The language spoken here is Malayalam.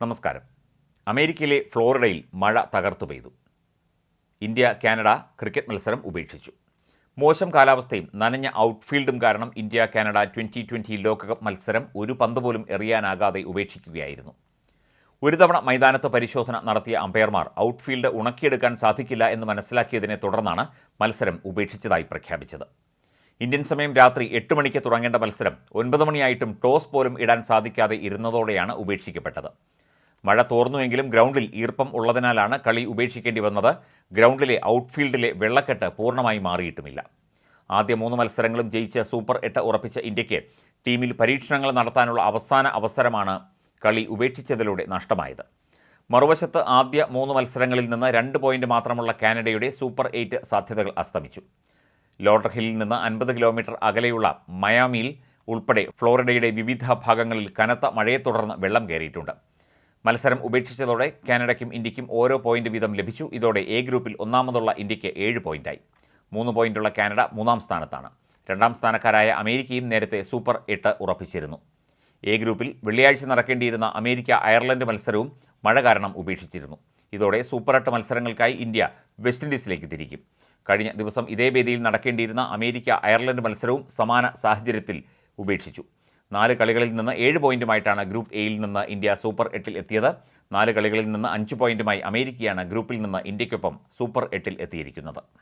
നമസ്കാരം. അമേരിക്കയിലെ ഫ്ലോറിഡയിൽ മഴ തകർത്തു പെയ്തു. ഇന്ത്യ കാനഡ ക്രിക്കറ്റ് മത്സരം ഉപേക്ഷിച്ചു. മോശം കാലാവസ്ഥയും നനഞ്ഞ ഔട്ട്ഫീൽഡും കാരണം ഇന്ത്യ കാനഡ ട്വന്റി ട്വന്റി ലോകകപ്പ് മത്സരം ഒരു പന്ത് പോലും എറിയാനാകാതെ ഉപേക്ഷിക്കുകയായിരുന്നു. ഒരു തവണ മൈതാനത്ത് പരിശോധന നടത്തിയ അമ്പയർമാർ ഔട്ട്ഫീൽഡ് ഉണക്കിയെടുക്കാൻ സാധിക്കില്ല എന്ന് മനസ്സിലാക്കിയതിനെ തുടർന്നാണ് മത്സരം ഉപേക്ഷിച്ചതായി പ്രഖ്യാപിച്ചത്. ഇന്ത്യൻ സമയം രാത്രി എട്ട് മണിക്ക് തുടങ്ങേണ്ട മത്സരം ഒൻപത് മണിയായിട്ടും ടോസ് പോലും ഇടാൻ സാധിക്കാതെ ഇരുന്നതോടെയാണ് ഉപേക്ഷിക്കപ്പെട്ടത്. മഴ തോർന്നുവെങ്കിലും ഗ്രൗണ്ടിൽ ഈർപ്പം ഉള്ളതിനാലാണ് കളി ഉപേക്ഷിക്കേണ്ടി വന്നത്. ഗ്രൗണ്ടിലെ ഔട്ട്ഫീൽഡിലെ വെള്ളക്കെട്ട് പൂർണമായി മാറിയിട്ടുമില്ല. ആദ്യ മൂന്ന് മത്സരങ്ങളും ജയിച്ച് സൂപ്പർ എട്ട് ഉറപ്പിച്ച ഇന്ത്യയ്ക്ക് ടീമിൽ പരീക്ഷണങ്ങൾ നടത്താനുള്ള അവസാന അവസരമാണ് കളി ഉപേക്ഷിച്ചതിലൂടെ നഷ്ടമായത്. മറുവശത്ത് ആദ്യ മൂന്ന് മത്സരങ്ങളിൽ നിന്ന് രണ്ട് പോയിന്റ് മാത്രമുള്ള കാനഡയുടെ സൂപ്പർ എയ്റ്റ് സാധ്യതകൾ അസ്തമിച്ചു. ലോട്ടർ ഹില്ലിൽ നിന്ന് അൻപത് കിലോമീറ്റർ അകലെയുള്ള മയാമിയിൽ ഉൾപ്പെടെ ഫ്ലോറിഡയുടെ വിവിധ ഭാഗങ്ങളിൽ കനത്ത മഴയെ തുടർന്ന് വെള്ളം കയറിയിട്ടുണ്ട്. മത്സരം ഉപേക്ഷിച്ചതോടെ കാനഡയ്ക്കും ഇന്ത്യക്കും ഓരോ പോയിന്റ് വീതം ലഭിച്ചു. ഇതോടെ എ ഗ്രൂപ്പിൽ ഒന്നാമതുള്ള ഇന്ത്യയ്ക്ക് ഏഴ് പോയിന്റായി മൂന്ന് പോയിന്റുള്ള കാനഡ മൂന്നാം സ്ഥാനത്താണ്. രണ്ടാം സ്ഥാനക്കാരായ അമേരിക്കയും നേരത്തെ സൂപ്പർ എട്ട് ഉറപ്പിച്ചിരുന്നു. എ ഗ്രൂപ്പിൽ വെള്ളിയാഴ്ച നടക്കേണ്ടിയിരുന്ന അമേരിക്ക അയർലൻഡ് മത്സരവും മഴ കാരണം ഉപേക്ഷിച്ചിരുന്നു. ഇതോടെ സൂപ്പർ എട്ട് മത്സരങ്ങൾക്കായി ഇന്ത്യ വെസ്റ്റ് ഇൻഡീസിലേക്ക് തിരിക്കും. കഴിഞ്ഞ ദിവസം ഇതേ വേദിയിൽ നടക്കേണ്ടിയിരുന്ന അമേരിക്ക അയർലൻഡ് മത്സരവും സമാന സാഹചര്യത്തിൽ ഉപേക്ഷിച്ചു. നാല് കളികളിൽ നിന്ന് ഏഴ് പോയിന്റുമായിട്ടാണ് ഗ്രൂപ്പ് എയിൽ നിന്ന് ഇന്ത്യ സൂപ്പർ എട്ടിൽ എത്തിയത്. നാല് കളികളിൽ നിന്ന് അഞ്ച് പോയിന്റുമായി അമേരിക്കയാണ് ഗ്രൂപ്പിൽ നിന്ന് ഇന്ത്യയ്ക്കൊപ്പം സൂപ്പർ എട്ടിൽ എത്തിയിരിക്കുന്നത്.